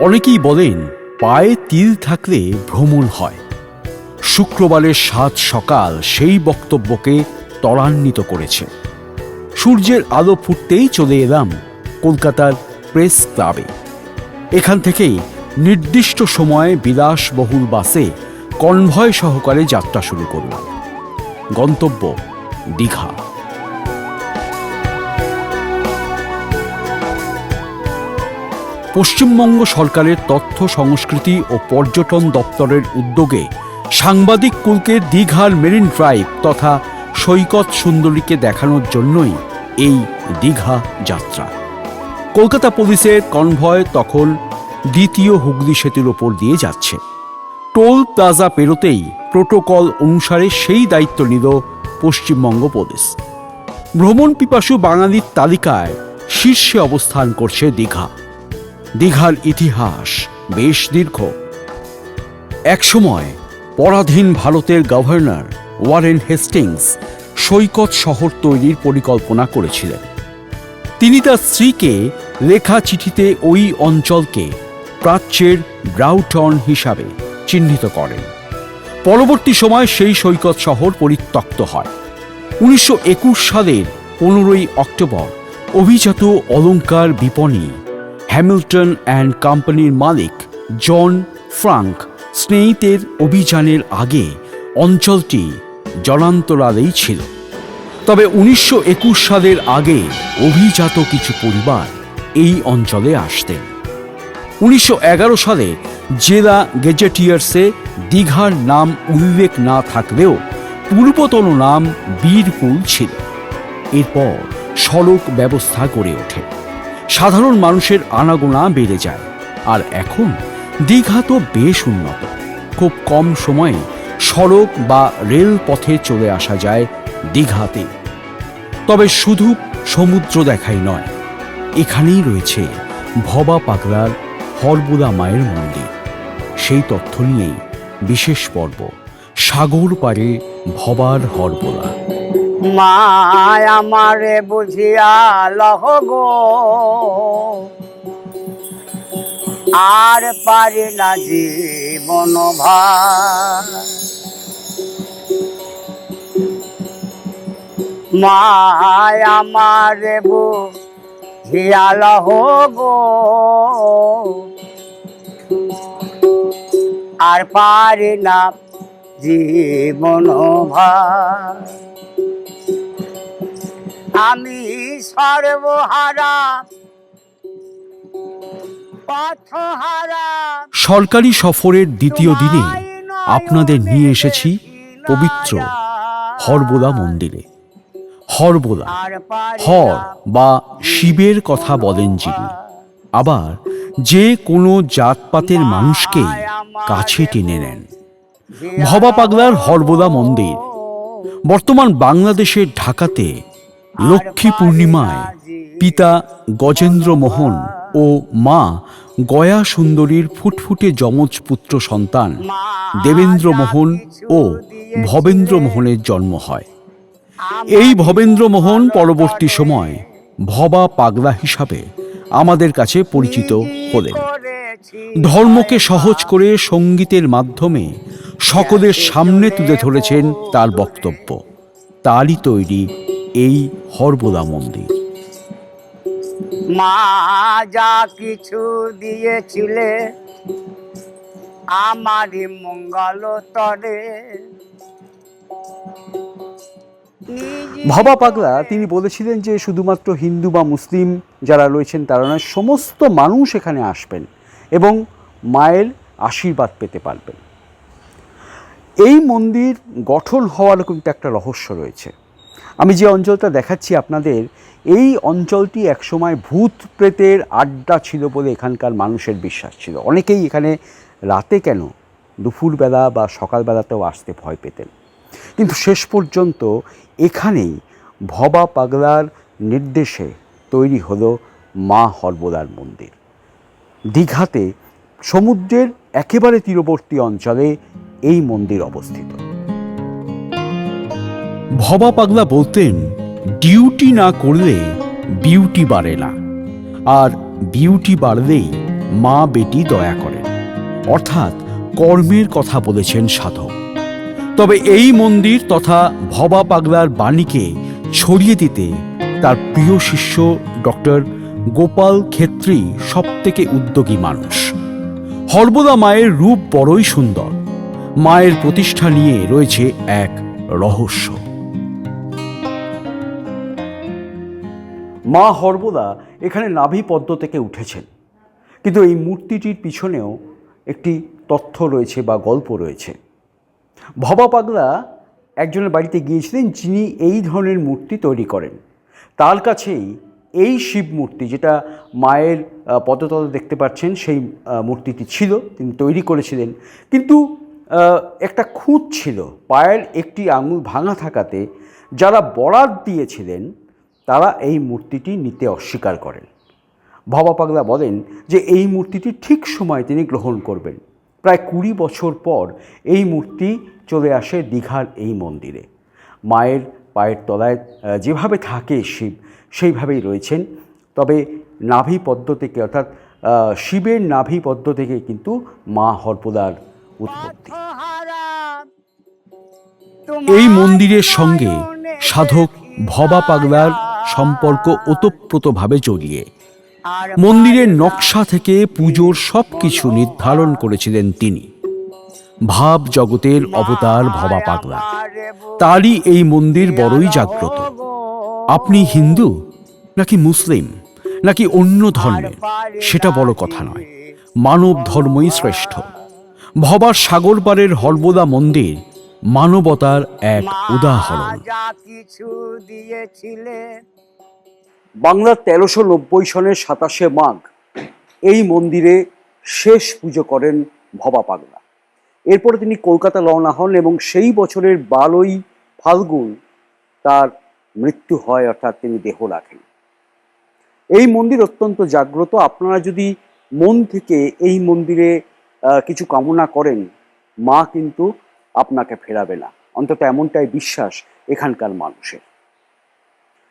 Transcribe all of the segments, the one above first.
অনেকেই বলেন, পায়ে তিল থাকলে ভ্রমণ হয়। শুক্রবারের সাত সকাল সেই বক্তব্যকে ত্বরান্বিত করেছে। সূর্যের আলো ফুটতেই চলে এলাম কলকাতার প্রেস ক্লাবে। এখান থেকেই নির্দিষ্ট সময়ে বিলাসবহুল বাসে কনভয় সহকারে যাত্রা শুরু করলাম। গন্তব্য দীঘা। পশ্চিমবঙ্গ সরকারের তথ্য, সংস্কৃতি ও পর্যটন দপ্তরের উদ্যোগে সাংবাদিক কুলকে দীঘার মেরিন ড্রাইভ তথা সৈকত সুন্দরীকে দেখানোর জন্যই এই দীঘা যাত্রা। কলকাতা পুলিশের কনভয় তখন দ্বিতীয় হুগলি সেতুর ওপর দিয়ে যাচ্ছে। টোল প্লাজা পেরোতেই প্রোটোকল অনুসারে সেই দায়িত্ব নিল পশ্চিমবঙ্গ পুলিশ। ভ্রমণ পিপাসু বাঙালির তালিকায় শীর্ষে অবস্থান করছে দীঘা। দীঘার ইতিহাস বেশ দীর্ঘ। একসময় পরাধীন ভারতের গভর্নর ওয়ারেন হেস্টিংস সৈকত শহর তৈরির পরিকল্পনা করেছিলেন। তিনি তার স্ত্রীকে লেখা চিঠিতে ওই অঞ্চলকে প্রাচ্যের ব্রাউটন হিসাবে চিহ্নিত করেন। পরবর্তী সময় সেই সৈকত শহর পরিত্যক্ত হয়। উনিশশো একুশ সালের পনেরোই অক্টোবর অভিজাত অলংকার বিপণী হ্যামিল্টন অ্যান্ড কোম্পানির মালিক জন ফ্রাঙ্ক স্নেহিতের অভিযানের আগে অঞ্চলটি জনান্তরালেই ছিল। তবে উনিশশো একুশ সালের আগে অভিজাত কিছু পরিবার এই অঞ্চলে আসতেন। উনিশশো এগারো সালে জেলা গেজেটিয়ার্সে দীঘার নাম উল্লেখ না থাকলেও পূর্বতন নাম বীরকুল ছিল। এরপর সড়ক ব্যবস্থা গড়ে ওঠে। সাধারণ মানুষের আনাগোনা বেড়ে যায়। আর এখন দীঘা তো বেশ উন্নত। খুব কম সময়ে সড়ক বা রেল পথে চলে আসা যায় দীঘাতে। তবে শুধু সমুদ্র দেখাই নয়, এখানেই রয়েছে ভবা পাগলার হরবুদা মায়ের মন্দির। সেই তথ্য নিয়েই বিশেষ পর্ব, সাগর পারে ভবার হরবোলা মায় আমারে বুঝিয়া লহ গো। আর পারি না জীবন মায় আমারে বুঝিয়া লহ গো। আর পারি না জীবন ভার। আমি সর্বহারা সরকারি সফরের দ্বিতীয় দিনে আপনাদের নিয়ে এসেছি পবিত্র হরবোলা মন্দিরে। হরবোলা হর বা শিবের কথা বলেন যিনি। আবার যে কোনো জাতপাতের মানুষকেই কাছে টেনে নেন। ভবা পাগলার হরবোলা মন্দির। বর্তমান বাংলাদেশের ঢাকাতে লক্ষ্মী পূর্ণিমায় পিতা গজেন্দ্র মোহন ও মা গয়া সুন্দরীর ফুটফুটে যমজ পুত্র সন্তান দেবেন্দ্র মোহন ও ভবেন্দ্র মোহনের জন্ম হয়। এই ভবেন্দ্র মোহন পরবর্তী সময় ভবা পাগলা হিসাবে আমাদের কাছে পরিচিত হলেন। ধর্মকে সহজ করে সঙ্গীতের মাধ্যমে সকলের সামনে তুলে ধরেছেন তার বক্তব্য। তারই তৈরি এই হরবোলা মন্দির। মা যা কিছু দিয়েছিলে আমারই মঙ্গল তরে। ভবা পাগলা তিনি বলেছিলেন যে শুধুমাত্র হিন্দু বা মুসলিম যারা রয়েছেন তারা নয় সমস্ত মানুষ এখানে আসবেন এবং মায়ের আশীর্বাদ পেতে পারবেন। এই মন্দির গঠন হওয়ার কিন্তু একটা রহস্য রয়েছে। আমি যে অঞ্চলটা দেখাচ্ছি আপনাদের, এই অঞ্চলটি একসময় ভূত প্রেতের আড্ডা ছিল বলে এখানকার মানুষের বিশ্বাস ছিল। অনেকেই এখানে রাতে কেন দুপুরবেলা বা সকালবেলাতেও আসতে ভয় পেতেন। কিন্তু শেষ পর্যন্ত এখানেই ভবা পাগলার নির্দেশে তৈরি হলো মা হরবোলার মন্দির। দীঘাতে সমুদ্রের একেবারে তীরবর্তী অঞ্চলে এই মন্দির অবস্থিত। ভবা পাগলা বলতেন, ডিউটি না করলে বিউটি বাড়ে না। আর বিউটি বাড়লেই মা বেটি দয়া করেন। অর্থাৎ কর্মের কথা বলেছেন সাধক। তবে এই মন্দির তথা ভবা পাগলার বাণীকে ছড়িয়ে দিতে তার প্রিয় শিষ্য ডক্টর গোপাল খেত্রী সবথেকে উদ্যোগী মানুষ। হর্বদা মায়ের রূপ বড়ই সুন্দর। মায়ের প্রতিষ্ঠা নিয়ে রয়েছে এক রহস্য। মা হর্বদা এখানে নাভি পদ্ম থেকে উঠেছেন। কিন্তু এই মূর্তিটির পিছনেও একটি তথ্য রয়েছে বা গল্প রয়েছে। ভবা পাগলা একজনের বাড়িতে গিয়েছিলেন যিনি এই ধরনের মূর্তি তৈরি করেন। তার কাছেই এই শিব মূর্তি যেটা মায়ের পদতলে দেখতে পাচ্ছেন, সেই মূর্তিটি ছিল, তিনি তৈরি করেছিলেন। কিন্তু একটা খুঁত ছিল, পায়ের একটি আঙুল ভাঙা থাকাতে যারা বরাত দিয়েছিলেন তারা এই মূর্তিটি নিতে অস্বীকার করেন। ভবা পাগলা বলেন যে এই মূর্তিটি ঠিক সময় তিনি গ্রহণ করবেন। প্রায় কুড়ি বছর পর এই মূর্তি চলে আসে দীঘার এই মন্দিরে। মায়ের পায়ের তলায় যেভাবে থাকে শিব, সেইভাবেই রয়েছেন। তবে নাভি পদ্ম থেকে, অর্থাৎ শিবের নাভি পদ্ম থেকে কিন্তু মা হরপদার উৎপত্তি। এই মন্দিরের সঙ্গে সাধক ভবা পাগলার সম্পর্ক ওতপ্রোতভাবে জড়িয়ে। মন্দিরের নকশা থেকে পুজোর সব কিছু নির্ধারণ করেছিলেন তিনি। ভাব জগতের অবতার ভবা পাগলা। তারই এই মন্দির বড়ই জাগ্রত। আপনি হিন্দু নাকি মুসলিম নাকি অন্য ধর্মের? সেটা বড় কথা নয়। মানব ধর্মই শ্রেষ্ঠ। ভবার সাগরপাড়ের হর্বদা মন্দির মানবতার এক উদাহরণ। যা কিছু দিয়েছিলে। বাংলার তেরোশো নব্বই সনের সাতাশে মাঘ এই মন্দিরে শেষ পুজো করেন ভবা পাগলা। এরপরে তিনি কলকাতা রওনা হন এবং সেই বছরের বারোই ফাল্গুন তার মৃত্যু হয় অর্থাৎ তিনি দেহ রাখেন। এই মন্দির অত্যন্ত জাগ্রত। আপনারা যদি মন থেকে এই মন্দিরে আহ, কিছু কামনা করেন মা কিন্তু আপনাকে ফেরাবে না। অন্তত এমনটাই বিশ্বাস এখানকার মানুষের।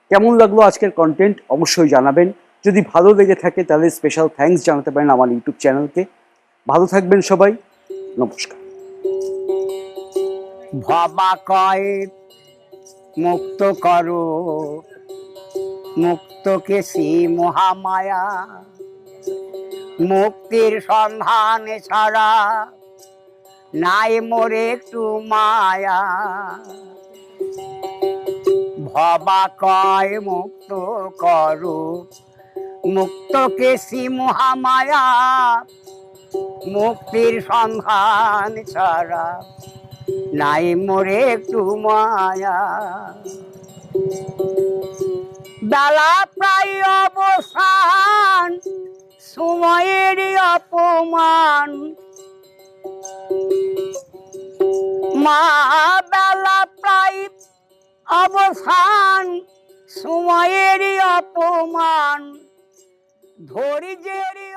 কেমন লাগল আজকের কন্টেন্ট অবশ্যই জানাবেন। যদি ভালো লেগে থাকে তাহলে স্পেশাল থ্যাঙ্কস জানাতে পারেন আমার ইউটিউব চ্যানেলকে। ভালো থাকবেন সবাই। নমস্কার। ভবা মুক্ত করো। মুক্তকে সি মহামায়া। মুক্তির সন্ধান ছাড়া নাই মোরে একটু মায়া। ভবা কয়, মুক্ত করু মুক্তকে সি মহামায়া, মুক্তির সন্ধান ছাড়া নাই মোরে একটু মায়া। বেলা প্রায় অবসান সময়ের অপমান। মা বেলা প্রায় অবসান সময়েরই অপমান। ধৈর্যের অস